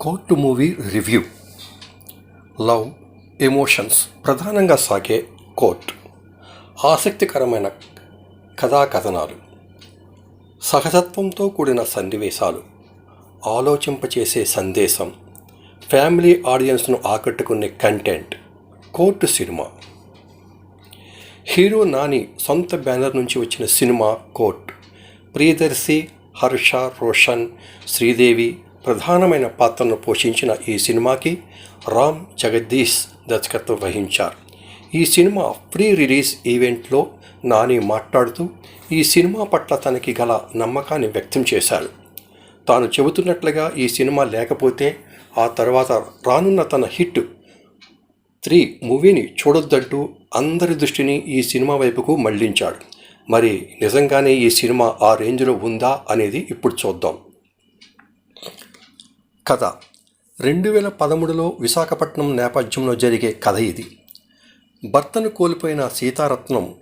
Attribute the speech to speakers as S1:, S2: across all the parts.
S1: Court movie review love emotions ప్రధానంగా సాగే court ఆసక్తికరమైన కథా కథనాలు సహజత్వంతో కూడిన సన్నివేశాలు. ఆలోచింపచేసే సందేశం. ఫ్యామిలీ ఆడియన్స్ను ఆకట్టుకునే content court cinema. Hero Nani సొంత బ్యానర్ నుంచి వచ్చిన సినిమా కోర్ట్ ప్రియదర్శి హర్ష రోషన్ శ్రీదేవి ప్రధానమైన పాత్రను పోషించిన ఈ సినిమాకి రామ్ జగదీష్ దర్శకత్వం వహించారు. ఈ సినిమా ప్రీ రిలీజ్ ఈవెంట్లో నాని మాట్లాడుతూ ఈ సినిమా పట్ల తనకి గల నమ్మకాన్ని వ్యక్తం చేశారు. తాను చెబుతున్నట్లుగా ఈ సినిమా లేకపోతే ఆ తర్వాత రానున్న తన హిట్ త్రీ మూవీని చూడొద్దంటూ అందరి దృష్టిని ఈ సినిమా వైపుకు మళ్ళించాడు. మరి నిజంగానే ఈ సినిమా ఆ రేంజ్లో ఉందా అనేది ఇప్పుడు చూద్దాం. కథ. రెండు వేల పదమూడులో విశాఖపట్నం నేపథ్యంలో జరిగే కథ ఇది. భర్తను కోల్పోయిన సీతారత్నం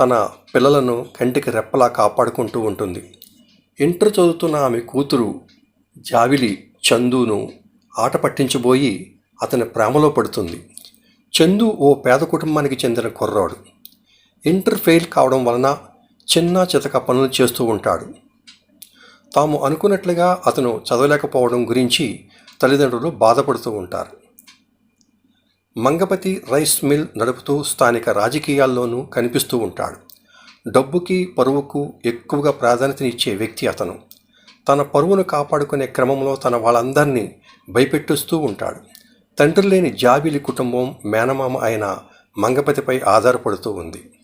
S1: తన పిల్లలను కంటికి రెప్పలా కాపాడుకుంటూ ఉంటుంది. ఇంటర్ చదువుతున్న ఆమె కూతురు జావిలి చందును ఆట పట్టించబోయి అతని ప్రేమలో పడుతుంది. చందు ఓ పేద కుటుంబానికి చెందిన కుర్రాడు. ఇంటర్ ఫెయిల్ కావడం వలన చిన్న చితక పనులు చేస్తూ ఉంటాడు. తాము అనుకున్నట్లుగా అతను చదవలేకపోవడం గురించి తల్లిదండ్రులు బాధపడుతూ ఉంటారు. మంగపతి రైస్ మిల్ నడుపుతూ స్థానిక రాజకీయాల్లోనూ కనిపిస్తూ ఉంటాడు. డబ్బుకి పరువుకు ఎక్కువగా ప్రాధాన్యతనిచ్చే వ్యక్తి అతను. తన పరువును కాపాడుకునే క్రమంలో తన వాళ్ళందరినీ భయపెట్టిస్తూ ఉంటాడు. తండ్రి లేని జాబిలి కుటుంబం మేనమామ అయిన మంగపతిపై ఆధారపడుతూ ఉంది.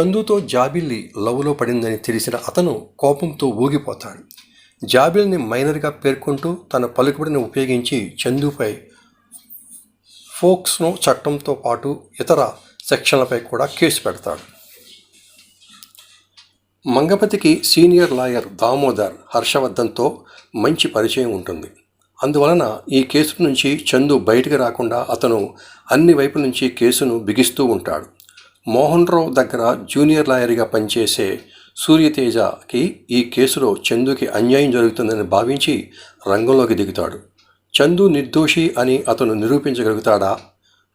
S1: చందుతో జాబిల్లి లవ్లో పడిందని తెలిసిన అతను కోపంతో ఊగిపోతాడు. జాబిల్ని మైనర్గా పేర్కొంటూ తన పలుకుబడిని ఉపయోగించి చందుపై ఫోక్స్ను చట్టంతో పాటు ఇతర సెక్షన్లపై కూడా కేసు పెడతాడు. మంగపతికి సీనియర్ లాయర్ దామోదర్ హర్షవర్ధన్తో మంచి పరిచయం ఉంటుంది. అందువలన ఈ కేసు నుంచి చందు బయటికి రాకుండా అతను అన్ని వైపుల నుంచి కేసును బిగిస్తూ ఉంటాడు. మోహన్ రావు దగ్గర జూనియర్ లాయర్గా పనిచేసే సూర్యతేజకి ఈ కేసులో చందుకి అన్యాయం జరుగుతుందని భావించి రంగంలోకి దిగుతాడు. చందు నిర్దోషి అని అతను నిరూపించగలుగుతాడా?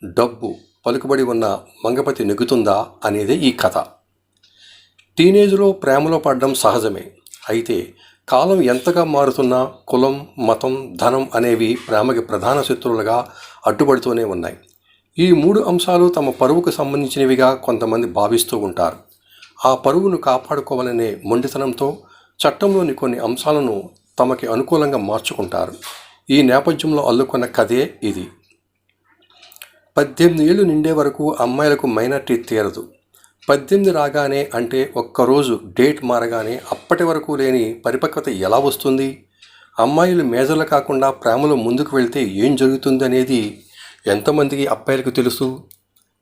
S1: డబ్బు పలుకుబడి ఉన్న మంగపతి నెగ్గుతుందా అనేదే ఈ కథ. టీనేజ్లో ప్రేమలో పడడం సహజమే. అయితే కాలం ఎంతగా మారుతున్నా కులం మతం ధనం అనేవి ప్రేమకి ప్రధాన శత్రువులుగా అడ్డుపడుతూనే ఉన్నాయి. ఈ మూడు అంశాలు తమ పరువుకు సంబంధించినవిగా కొంతమంది భావిస్తూ ఉంటారు. ఆ పరువును కాపాడుకోవాలనే మొండితనంతో చట్టంలోని కొన్ని అంశాలను తమకి అనుకూలంగా మార్చుకుంటారు. ఈ నేపథ్యంలో అల్లుకున్న కథే ఇది. పద్దెనిమిది ఏళ్ళు నిండే వరకు అమ్మాయిలకు మైనార్టీ తీరదు. పద్దెనిమిది రాగానే అంటే ఒక్కరోజు డేట్ మారగానే అప్పటి వరకు లేని పరిపక్వత ఎలా వస్తుంది? అమ్మాయిలు మేజర్లు కాకుండా ప్రేమలో ముందుకు వెళ్తే ఏం జరుగుతుంది అనేది ఎంతమందికి అబ్బాయిలకు తెలుసు?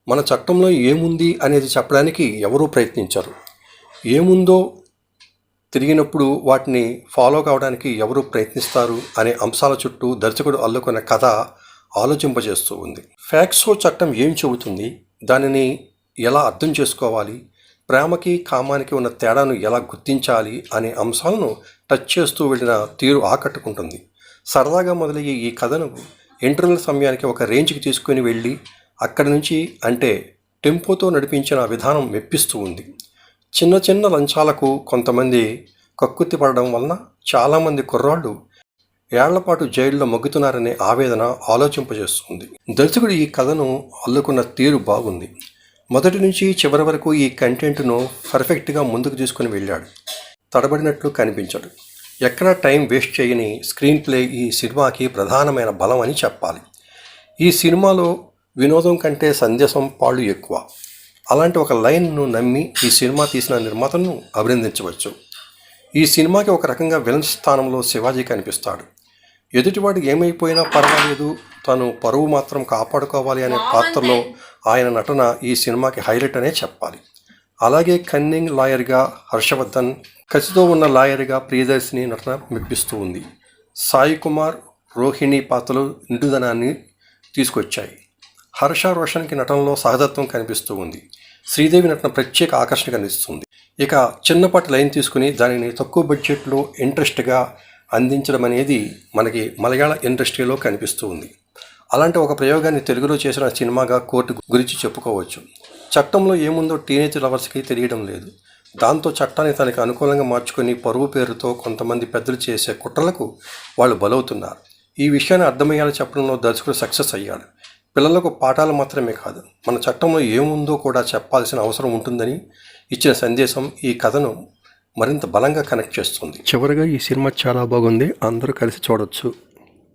S1: మన చట్టంలో ఏముంది అనేది చెప్పడానికి ఎవరూ ప్రయత్నించరు. ఏముందో తిరిగినప్పుడు వాటిని ఫాలో కావడానికి ఎవరు ప్రయత్నిస్తారు అనే అంశాల చుట్టూ దర్శకుడు అల్లుకున్న కథ ఆలోచింపజేస్తూ ఉంది. ఫ్యాక్సో చట్టం ఏం చెబుతుంది? దానిని ఎలా అర్థం చేసుకోవాలి? ప్రేమకి కామానికి ఉన్న తేడాను ఎలా గుర్తించాలి? అనే అంశాలను టచ్ చేస్తూ వెళ్ళిన తీరు ఆకట్టుకుంటుంది. సరదాగా మొదలయ్యే ఈ కథను ఇంటర్నల్ సమయానికి ఒక రేంజ్కి తీసుకుని వెళ్ళి అక్కడి నుంచి అంటే టెంపోతో నడిపించిన విధానం మెప్పిస్తూ ఉంది. చిన్న చిన్న లంచాలకు కొంతమంది కక్కుత్తి పడడం వలన చాలామంది కుర్రాళ్ళు ఏళ్ళపాటు జైల్లో మొగ్గుతున్నారనే ఆవేదన ఆలోచింపజేస్తుంది. దర్శకుడు ఈ కథను అల్లుకున్న తీరు బాగుంది. మొదటి నుంచి చివరి వరకు ఈ కంటెంట్ను పర్ఫెక్ట్గా ముందుకు తీసుకుని వెళ్ళాడు. తడబడినట్లు కనిపించడు. ఎక్కడా టైం వేస్ట్ చేయని స్క్రీన్ ప్లే ఈ సినిమాకి ప్రధానమైన బలం అని చెప్పాలి. ఈ సినిమాలో వినోదం కంటే సందేశం పాళ్ళు ఎక్కువ. అలాంటి ఒక లైన్ను నమ్మి ఈ సినిమా తీసిన నిర్మాతను అభినందించవచ్చు. ఈ సినిమాకి ఒక రకంగా విలన్ స్థానంలో శివాజీ కనిపిస్తాడు. ఎదుటివాడు ఏమైపోయినా పర్వాలేదు. తను పరువు మాత్రం కాపాడుకోవాలి అనే పాత్రలో ఆయన నటన ఈ సినిమాకి హైలైట్ అనే చెప్పాలి. అలాగే కన్నింగ్ లాయర్గా హర్షవర్ధన్ కసితో ఉన్న లాయర్గా ప్రియదర్శిని నటన మెప్పిస్తూ ఉంది. సాయి కుమార్ రోహిణి పాత్రలు నిండుదనాన్ని తీసుకొచ్చాయి. హర్ష రోషన్కి నటనలో సహజత్వం కనిపిస్తూ ఉంది. శ్రీదేవి నటన ప్రత్యేక ఆకర్షణ కనిపిస్తుంది. ఇక చిన్నపాటి లైన్ తీసుకుని దానిని తక్కువ బడ్జెట్లో ఇంట్రెస్ట్గా అందించడం అనేది మనకి మలయాళ ఇండస్ట్రీలో కనిపిస్తూ ఉంది. అలాంటి ఒక ప్రయోగాన్ని తెలుగులో చేసిన సినిమాగా కోర్టు గురించి చెప్పుకోవచ్చు. చట్టంలో ఏముందో టీనేజ్ లవర్స్కి తెలియడం లేదు. దాంతో చట్టాన్ని తనకి అనుకూలంగా మార్చుకొని పరువు పేరుతో కొంతమంది పెద్దలు చేసే కుట్రలకు వాళ్ళు బలవుతున్నారు. ఈ విషయాన్ని అర్థమయ్యేలా చెప్పడంలో దర్శకుడు సక్సెస్ అయ్యాడు. పిల్లలకు పాఠాలు మాత్రమే కాదు మన చట్టంలో ఏముందో కూడా చెప్పాల్సిన అవసరం ఉంటుందని ఇచ్చిన సందేశం ఈ కథను మరింత బలంగా కనెక్ట్ చేస్తుంది. చివరిగా ఈ సినిమా చాలా బాగుంది. అందరూ కలిసి చూడొచ్చు.